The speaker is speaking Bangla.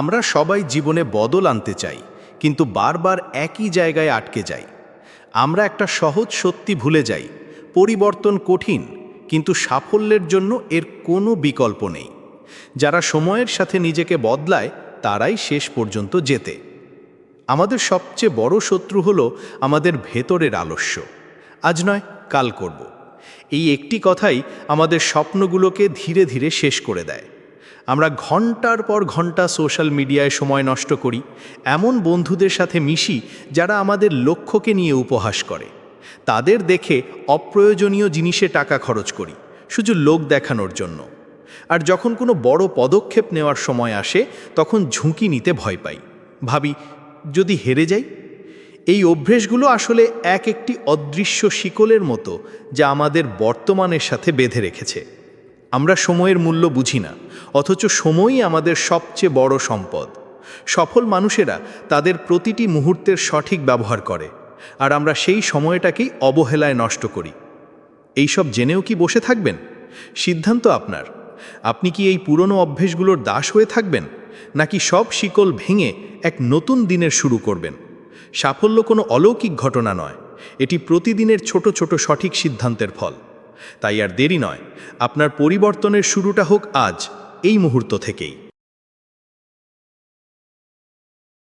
আমরা সবাই জীবনে বদল আনতে চাই, কিন্তু বারবার একই জায়গায় আটকে যাই। আমরা একটা সহজ সত্যি ভুলে যাই, পরিবর্তন কঠিন, কিন্তু সাফল্যের জন্য এর কোনো বিকল্প নেই। যারা সময়ের সাথে নিজেকে বদলায়, তারাই শেষ পর্যন্ত যেতে আমাদের সবচেয়ে বড় শত্রু হলো আমাদের ভেতরের আলস্য। আজ নয়, কাল করব। এই একটি কথাই আমাদের স্বপ্নগুলোকে ধীরে ধীরে শেষ করে দেয়। আমরা ঘণ্টার পর ঘণ্টা সোশ্যাল মিডিয়ায় সময় নষ্ট করি, এমন বন্ধুদের সাথে মিশি যারা আমাদের লক্ষ্যকে নিয়ে উপহাস করে। তাদের দেখে অপ্রয়োজনীয় জিনিসে টাকা খরচ করি, শুধু লোক দেখানোর জন্য। আর যখন কোনো বড় পদক্ষেপ নেওয়ার সময় আসে, তখন ঝুঁকি নিতে ভয় পাই। ভাবি, যদি হেরে যাই? এই অভ্যেসগুলো আসলে এক একটি অদৃশ্য শিকলের মতো যা আমাদের বর্তমানের সাথে বেঁধে রেখেছে। আমরা সময়ের মূল্য বুঝি না। অথচ সময়ই আমাদের সবচেয়ে বড় সম্পদ। সফল মানুষেরা তাদের প্রতিটি মুহূর্তের সঠিক ব্যবহার করে, আর আমরা সেই সময়টাকেই অবহেলায় নষ্ট করি। এইসব জেনেও কি বসে থাকবেন? সিদ্ধান্ত আপনার। আপনি কি এই পুরনো অভ্যেসগুলোর দাস হয়ে থাকবেন? নাকি সব শিকল ভেঙে এক নতুন দিনের শুরু করবেন? সাফল্য কোনো অলৌকিক ঘটনা নয়, এটি প্রতিদিনের ছোট ছোট সঠিক সিদ্ধান্তের ফল। তাই আর দেরি নয়, আপনার পরিবর্তনের শুরুটা হোক আজ। এই মুহূর্ত থেকেই।